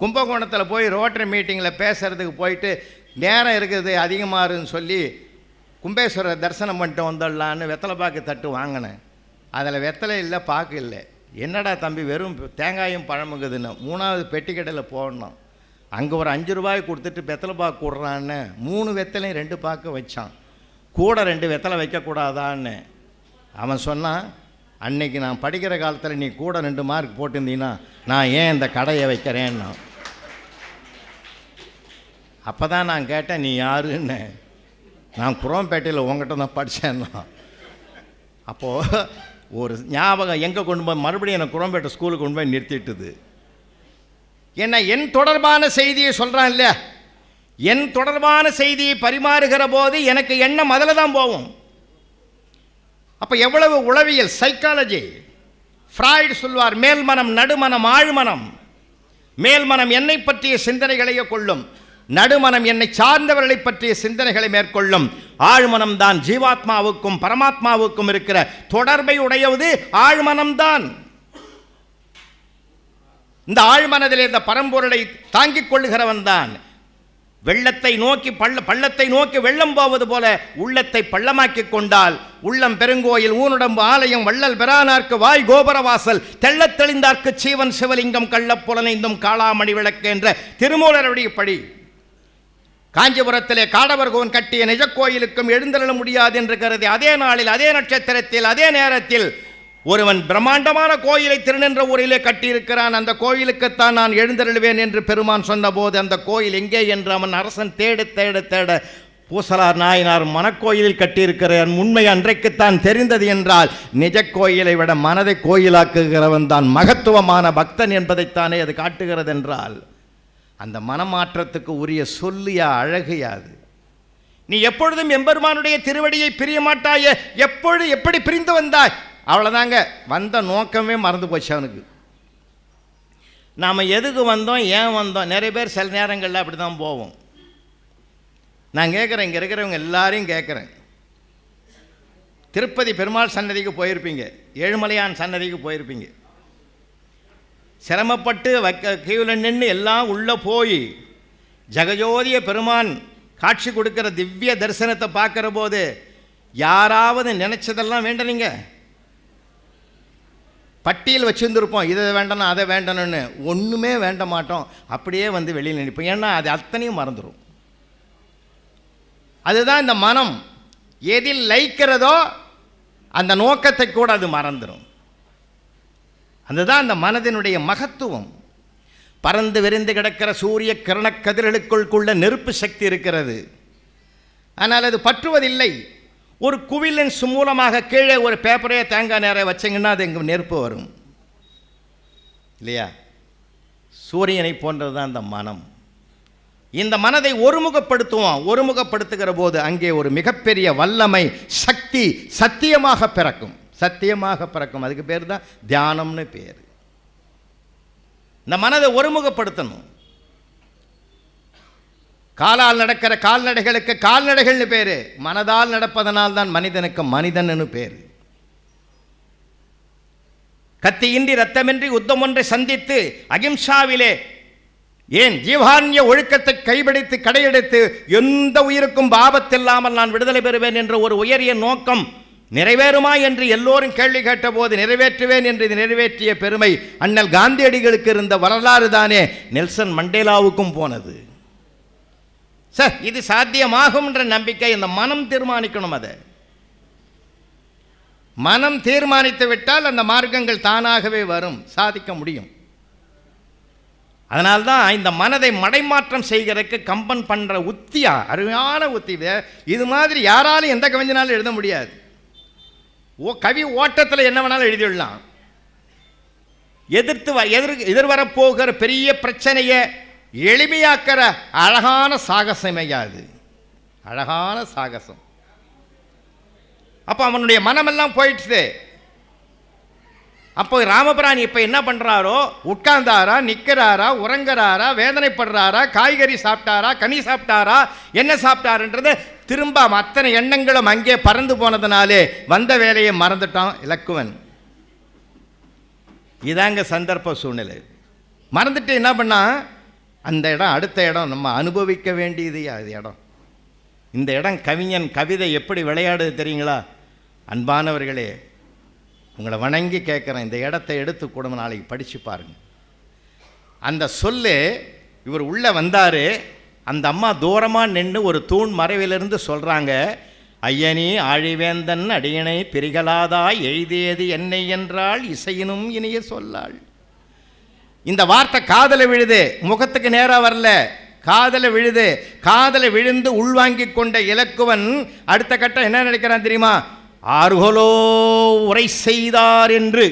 கும்பகோணத்தில் போய் ரோட்டரி மீட்டிங்கில் பேசுகிறதுக்கு போயிட்டு நேரம் இருக்குது அதிகமாகுன்னு சொல்லி கும்பேஸ்வரர் தரிசனம் பண்ணிட்டு வந்துடலான்னு வெத்தலை பாக்கு தட்டு வாங்கினேன். அதில் வெத்தலை இல்லை பாக்கு இல்லை. என்னடா தம்பி வெறும் தேங்காயும் பழமுங்குதுன்னு மூணாவது பெட்டி கடையில் போடணும். அங்கே ஒரு அஞ்சு ரூபாய் கொடுத்துட்டு வெத்தலை பாக்கு கொடுறான்னு மூணு வெத்தலையும் ரெண்டு பாக்கு வச்சான். கூட ரெண்டு வெத்தலை வைக்கக்கூடாதான்னு. அவன் சொன்னான் அன்னைக்கு நான் படிக்கிற காலத்தில் நீ கூட ரெண்டு மார்க் போட்டிருந்தீங்கன்னா நான் ஏன் இந்த கடையை வைக்கிறேன்னா? அப்போ தான் நான் கேட்டேன் நீ யாருன்னு? நான் குரோம்பேட்டையில் உங்ககிட்ட தான் படித்தேன்னா அப்போது ஒரு ஞாபகம் எங்கே கொண்டு போய் மறுபடியும் என்னை குரோம்பேட்டை ஸ்கூலுக்கு கொண்டு போய் நிறுத்திட்டுது. என்ன என் தொடர்பான செய்தியை சொல்கிறான் இல்லையா? என் தொடர்பான செய்தியை பரிமாறுகிற போது எனக்கு எண்ணம் அதில் தான் போகும்? அப்போ எவ்வளவு உளவியல் சைக்காலஜி ஃப்ராய்டு சொல்வார் மேல்மனம் நடுமனம் ஆழ்மனம். மேல்மனம் என்னை பற்றிய சிந்தனைகளையே கொள்ளும். நடுமனம் என்னை சார்ந்தவர்களை பற்றிய சிந்தனைகளை மேற்கொள்ளும். ஆழ்மனம் தான் ஜீவாத்மாவுக்கும் பரமாத்மாவுக்கும் இருக்கிற தொடர்பை உடையவது ஆழ்மனம்தான். இந்த ஆழ்மனதிலே இந்த பரம்பொருளை தாங்கிக் கொள்ளுகிறவன் தான் வெள்ளத்தை நோக்கி பள்ள பள்ளத்தை நோக்கி வெள்ளம் போவது போல உள்ளத்தை பள்ளமாக்கி கொண்டால் உள்ளம் பெருங்கோயில் ஊனுடம்பு ஆலயம் வள்ளல் பெறானார்க்கு வாய் கோபுரவாசல் தெள்ளத் தெளிந்தார்க்கு சீவன் சிவலிங்கம் கள்ளப்புலனைந்தும் காளாமணி விளக்கு என்ற திருமூலருடைய படி. காஞ்சிபுரத்திலே காடவர்கோன் கட்டிய நிஜ கோயிலுக்கும் எழுந்தருள முடியாது என்று கருதி அதே நாளில் அதே நட்சத்திரத்தில் அதே நேரத்தில் ஒருவன் பிரம்மாண்டமான கோயிலை திருநின்ற ஊரிலே கட்டியிருக்கிறான். அந்த கோயிலுக்குத்தான் நான் எழுந்தருள்வேன் என்று பெருமான் சொன்னபோது அந்த கோயில் எங்கே என்று அவன் அரசன் தேட தேட தேட பூசலார் நாயனார் மனக்கோயிலில் கட்டியிருக்கிறேன். உண்மை அன்றைக்குத்தான் தெரிந்தது என்றால் நிஜ கோயிலை விட மனதை கோயிலாக்குகிறவன் தான் மகத்துவமான பக்தன் என்பதைத்தானே அது காட்டுகிறது என்றால் அந்த மனமாற்றத்துக்கு உரிய சொல்லியா அழகையா அது. நீ எப்பொழுதும் எம்பெருமானுடைய திருவடியை பிரிய மாட்டாய எப்பொழுது எப்படி பிரிந்து வந்தாய்? அவ்வளோதாங்க வந்த நோக்கமே மறந்து போச்சு அவனுக்கு. நாம் எதுக்கு வந்தோம் ஏன் வந்தோம்? நிறைய பேர் சில நேரங்களில் அப்படி தான் போவோம். நான் கேட்குறேன் இங்கே இருக்கிறவங்க எல்லாரையும் கேட்குறேன் திருப்பதி பெருமாள் சன்னதிக்கு போயிருப்பீங்க. ஏழுமலையான் சன்னதிக்கு போயிருப்பீங்க. சிரமப்பட்டு வைக்க கீழே நின்று எல்லாம் உள்ளே போய் ஜெகஜோதிய பெருமான் காட்சி கொடுக்குற திவ்ய தரிசனத்தை பார்க்குற போது யாராவது நினச்சதெல்லாம் வேண்டனீங்க பட்டியல் வச்சுருந்துருப்போம் இதை வேண்டணும் அதை வேண்டணும்னு. ஒன்றுமே வேண்ட மாட்டோம். அப்படியே வந்து வெளியில் நினைப்போம் ஏன்னா அது அத்தனையும் மறந்துடும் அதுதான் இந்த மனம். எதில் லைக்கிறதோ அந்த நோக்கத்தை கூட அது மறந்துடும் அதுதான் அந்த மனதினுடைய மகத்துவம். பறந்து விரிந்து கிடக்கிற சூரிய கிரணக்கதிர்களுக்குள்ள நெருப்பு சக்தி இருக்கிறது. ஆனால் அது பற்றுவதில்லை. ஒரு குவிலன்ஸ் மூலமாக கீழே ஒரு பேப்பரே தேங்காய் நேரம் வச்சிங்கன்னா அது எங்கே நெருப்பு வரும். இல்லையா? சூரியனை போன்றது தான் அந்த மனம். இந்த மனதை ஒருமுகப்படுத்துவோம் ஒருமுகப்படுத்துகிற போது அங்கே ஒரு மிகப்பெரிய வல்லமை சக்தி சத்தியமாக பிறக்கும். சத்தியமாக பிறக்கும். அதுக்கு பேர் தான் தியானம்னு பேர். இந்த மனதை ஒருமுகப்படுத்தணும். காலால் நடக்கிற கால்நடைகளுக்கு கால்நடைகள்னு பேர். மனதால் நடப்பதனால் தான் மனிதனுக்கு மனிதன்னு பேர். கத்தியின்றி ரத்தமின்றி யுத்தம் ஒன்றை சந்தித்து அகிம்சாவிலே ஏன் ஜீவான்ய ஒழுக்கத்தை கைபிடித்து கடையெடுத்து எந்த உயிருக்கும் பாபத்தில்லாமல் நான் விடுதலை பெறுவேன் என்ற ஒரு உயரிய நோக்கம் நிறைவேறுமா என்று எல்லோரும் கேள்வி கேட்டபோது நிறைவேற்றுவேன் என்று இது நிறைவேற்றிய பெருமை அண்ணல் காந்தியடிகளுக்கு இருந்த வரலாறு தானே. நெல்சன் மண்டேலாவுக்கும் போனது. சார் இது சாத்தியமாகும் என்ற நம்பிக்கை இந்த மனம் தீர்மானிக்கணும் அதை. மனம் தீர்மானித்து விட்டால் அந்த மார்க்கங்கள் தானாகவே வரும் சாதிக்க முடியும். அதனால்தான் இந்த மனதை மடைமாற்றம் செய்கிறதுக்கு கம்பன் பண்ணுற உத்தியா அருமையான உத்தி. இது. இது மாதிரி யாராலும் எந்த கவிஞனாலும் எழுத முடியாது. ஓ கவி ஓட்டத்தில் என்ன வேணாலும் எழுதிடலாம். எதிர்த்து வ- எதிர் எதிர்வரப்போகிற பெரிய பிரச்சனையை எளிமையாக்கிற அழகான சாகசமையா அது? அழகான சாகசம். அப்போ அவனுடைய மனமெல்லாம் போயிடுச்சு. அப்போ ராமபிரான் இப்போ என்ன பண்ணுறாரோ உட்கார்ந்தாரா நிற்கிறாரா உறங்குறாரா வேதனைப்படுறாரா காய்கறி சாப்பிட்டாரா கனி சாப்பிட்டாரா என்ன சாப்பிட்டாருன்றது திரும்ப அத்தனை எண்ணங்களும் அங்கே பறந்து போனதுனாலே வந்த வேலையை மறந்துட்டான் இலக்குவன். இதாங்க சந்தர்ப்ப சூழ்நிலை. மறந்துட்டு என்ன பண்ணால் அந்த இடம் அடுத்த இடம் நம்ம அனுபவிக்க வேண்டியது அது இடம். இந்த இடம் கவிஞன் கவிதை எப்படி விளையாடுது தெரியுங்களா? அன்பானவர்களே உங்களை வணங்கி கேட்குறேன். இந்த இடத்த எடுத்து கூட நாளைக்கு படித்து பாருங்கள் அந்த சொல்லு இவர் உள்ளே வந்தார். அந்த அம்மா தூரமாக நின்று ஒரு தூண் மறைவிலிருந்து சொல்கிறாங்க ஐயனி ஆழிவேந்தன் அடியனை பிரிகலாதா எழுதியது என்னை என்றால் இசையினும் இனிய சொல்லாள். இந்த வார்த்தை காதலை விழுது. முகத்துக்கு நேராக வரல. காதலை விழுது. காதலை விழுந்து உள்வாங்கிக் கொண்ட இலக்குவன் அடுத்த கட்டம் என்ன நினைக்கிறான் தெரியுமா? ஆர்கோலோ உரை செய்தார் என்று.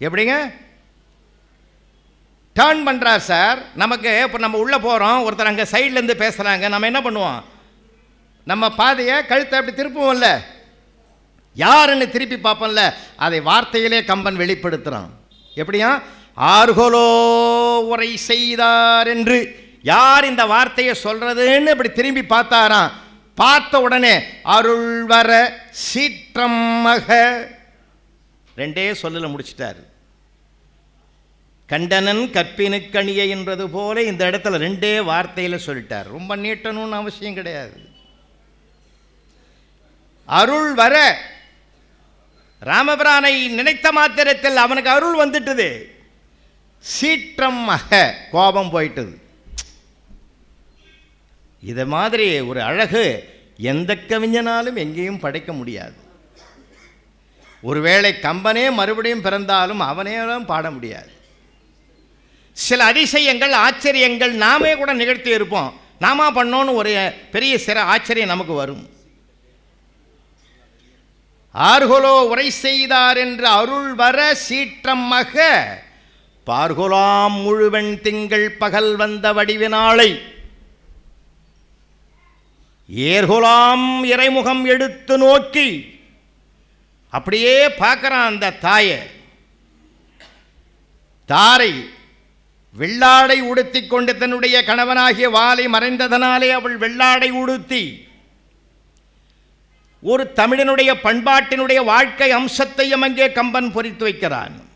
எப்படிங்க? டேர்ன் பண்ணுறார் சார் நமக்கு இப்போ நம்ம உள்ளே போகிறோம் ஒருத்தர் அங்கே சைட்லேருந்து பேசுகிறாங்க நம்ம என்ன பண்ணுவோம்? நம்ம பாதையை கழுத்தை அப்படி திருப்புவோம்ல. யாருன்னு திருப்பி பார்ப்போம்ல. அதை வார்த்தையிலே கம்பன் வெளிப்படுத்துகிறான் எப்படியா? ஆர்கோலோ உரை செய்தார் என்று. யார் இந்த வார்த்தையை சொல்கிறதுன்னு இப்படி திரும்பி பார்த்தாராம்? பார்த்த உடனே அருள் வர சீற்றம் மக. ரெண்டே சொல்லல முடிச்சிட்டாரு. கண்டனன் கற்பினுக்கணிய என்றது போல இந்த இடத்துல ரெண்டே வார்த்தையில் சொல்லிட்டார். ரொம்ப நீட்டணும்னு அவசியம் கிடையாது. அருள் வர ராமபிரானை நினைத்த மாத்திரத்தில் அவனுக்கு அருள் வந்துட்டது. சீற்றம் மக. கோபம் போயிட்டது. இது மாதிரி ஒரு அழகு எந்த கவிஞனாலும் எங்கேயும் படைக்க முடியாது. ஒருவேளை கம்பனே மறுபடியும் பிறந்தாலும் அவனேலாம் பாட முடியாது. சில அதிசயங்கள் ஆச்சரியங்கள் நாமே கூட நிகழ்த்தி இருப்போம். நாமா பண்ணோன்னு ஒரு பெரிய சிற ஆச்சரியம் நமக்கு வரும். ஆர்கொலோ உரை செய்தார் என்று அருள் வர சீற்றம் மக முழுவன் திங்கள் பகல் வந்த வடிவினாளை ஏர்குலாம் இறைமுகம் எடுத்து நோக்கி அப்படியே பார்க்குறான் அந்த தாயை. தாரை வெள்ளாடை உடுத்தி கொண்டு தன்னுடைய கணவனாகிய வாலை மறைந்ததனாலே அவள் வெள்ளாடை உடுத்தி ஒரு தமிழனுடைய பண்பாட்டினுடைய வாழ்க்கை அம்சத்தையும் அங்கே கம்பன் பொறித்து வைக்கிறான்.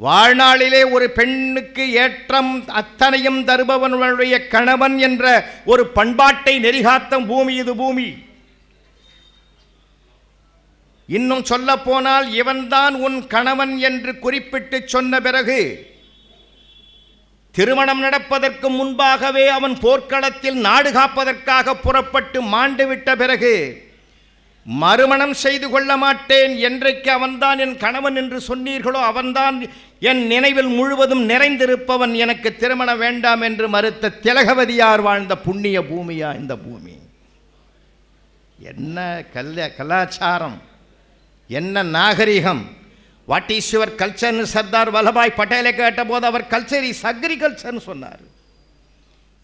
வாழ்நாளிலே ஒரு பெண்ணுக்கு ஏற்றம் அத்தனையும் தருபவனுடைய கணவன் என்ற ஒரு பண்பாட்டை நெறிகாத்தம் பூமி இது பூமி. இன்னும் சொல்ல போனால் இவன்தான் உன் கணவன் என்று குறிப்பிட்டு சொன்ன பிறகு திருமணம் நடப்பதற்கு முன்பாகவே அவன் போர்க்களத்தில் நாடு காப்பதற்காக புறப்பட்டு மாண்டு விட்ட பிறகு மறுமணம் செய்து கொள்ள மாட்டேன் என்றைக்கு அவன்தான் என் கணவன் என்று சொன்னீர்களோ அவன்தான் என் நினைவில் முழுவதும் நிறைந்திருப்பவன் எனக்கு திருமணம் வேண்டாம் என்று மறுத்த திலகவதியார் வாழ்ந்த புண்ணிய பூமியா இந்த பூமி? என்ன கல்ல கலாச்சாரம்? என்ன நாகரிகம்? வாட் இஸ் யுவர் கல்ச்சர்னு சர்தார் வல்லபாய் பட்டேலை கேட்டபோது அவர் கல்ச்சர் இஸ் அக்ரிகல்ச்சர்னு சொன்னார்.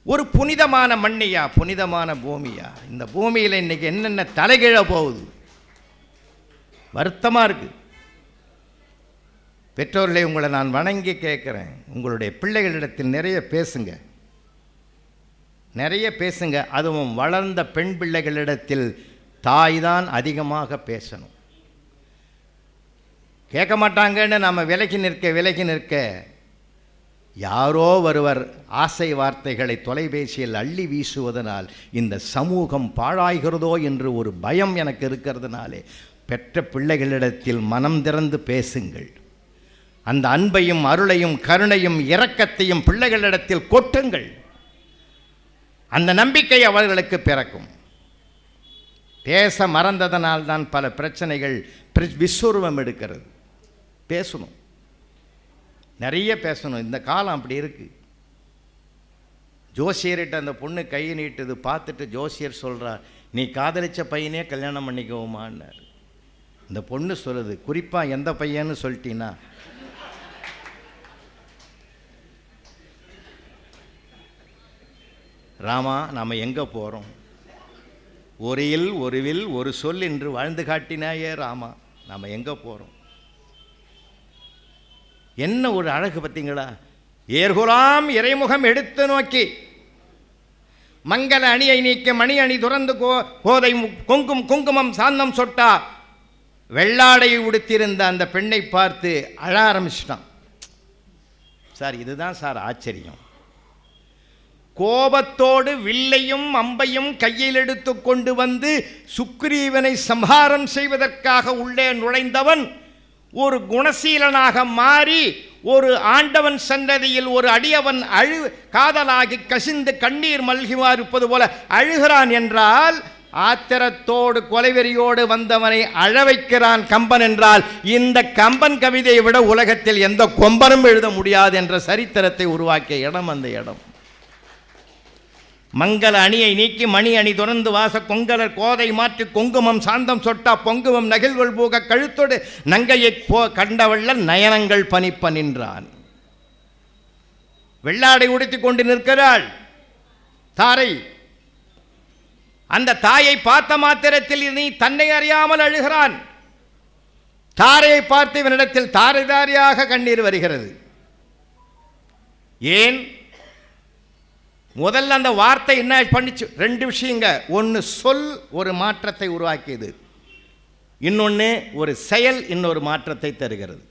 ஒரு புனிதமான மண்ணியா புனிதமான பூமியா? இந்த பூமியில் இன்னைக்கு என்னென்ன தலைகீழ போகுது? வருத்தமாக இருக்குது பெற்றோர்களே உங்களை நான் வணங்கி கேட்குறேன். உங்களுடைய பிள்ளைகளிடத்தில் நிறைய பேசுங்க. நிறைய பேசுங்க. அதுவும் வளர்ந்த பெண் பிள்ளைகளிடத்தில் தாய் தான் அதிகமாக பேசணும். கேட்க மாட்டாங்கன்னு நம்ம விலகி நிற்க விலகி நிற்க யாரோ ஒருவர் ஆசை வார்த்தைகளை தொலைபேசியில் அள்ளி வீசுவதனால் இந்த சமூகம் பாழாய்கிறதோ என்று ஒரு பயம் எனக்கு இருக்கிறதுனாலே பெற்ற பிள்ளைகளிடத்தில் மனம் திறந்து பேசுங்கள். அந்த அன்பையும் அருளையும் கருணையும் இரக்கத்தையும் பிள்ளைகளிடத்தில் கொட்டுங்கள். அந்த நம்பிக்கை அவர்களுக்கு பிறக்கும். பேச மறந்ததனால் தான் பல பிரச்சனைகள் விஸ்வரூபம் எடுக்கிறது. பேசணும். நிறைய பேசணும். இந்த காலம் அப்படி இருக்குது ஜோசியர்கிட்ட அந்த பொண்ணு கையை நீட்டுது பார்த்துட்டு ஜோசியர் சொல்கிறார் நீ காதலிச்ச பையனே கல்யாணம் பண்ணிக்கோமான்னார். இந்த பொண்ணு சொல்லுது குறிப்பாக எந்த பையன்னு சொல்லிட்டீன்னா ராமா நாம் எங்கே போகிறோம் ஒரு ஒருவில் ஒரு சொல் என்று வாழ்ந்து காட்டினாயே ராமா நாம் எங்கே போகிறோம் என்ன ஒரு அழகு பார்த்தீங்களா? ஏர்குலாம் இறைமுகம் எடுத்து நோக்கி மங்கள அணியை நீக்க மணி அணி துறந்து கோ கோதை மு- குங்கும் குங்குமம் சாந்தம் சொட்டா வெள்ளாடை உடுத்திருந்த அந்த பெண்ணை பார்த்து அழ ஆரம்பிச்சிட்டான். சார் இதுதான் சார் ஆச்சரியம். கோபத்தோடு வில்லையும் அம்பையும் கையில் எடுத்து கொண்டு வந்து சுக்ரீவனை சம்ஹாரம் செய்வதற்காக உள்ளே நுழைந்தவன் ஒரு குணசீலனாக மாறி ஒரு ஆண்டவன் சன்னதியில் ஒரு அடியவன் அழு காதலாகி கசிந்து கண்ணீர் மல்கிவார் இருப்பது போல அழுகிறான் என்றால் ஆத்திரத்தோடு கொலைவெறியோடு வந்தவனை அழ வைக்கிறான் கம்பன் என்றால் இந்த கம்பன் கவிதையை விட உலகத்தில் எந்த கொம்பனும் எழுத முடியாது என்ற சரித்திரத்தை உருவாக்கிய இடம் அந்த இடம். மங்கள அணியை நீக்கி மணி அணி துறந்து வாச கொங்கலர் கோதை மாற்றி கொங்குமம் சாந்தம் சொட்டா பொங்குமம் நகில்கள் போக கழுத்தோடு நங்கையை போ கண்டவள்ள நயனங்கள் பணிப்ப நின்றான். வெள்ளாடை உடுத்தி கொண்டு நிற்கிறாள் தாரை. அந்த தாயை பார்த்த மாத்திரத்தில் நீ தன்னை அறியாமல் அழுகிறான். தாரையை பார்த்து இவனிடத்தில் தாரை தாரையாக கண்ணீர் வருகிறது. ஏன்? முதல்ல அந்த வார்த்தை என்ன பண்ணிச்சு? ரெண்டு விஷயங்க. ஒன்று சொல் ஒரு மாற்றத்தை உருவாக்கியது. இன்னொன்று ஒரு செயல் இன்னொரு மாற்றத்தை தருகிறது.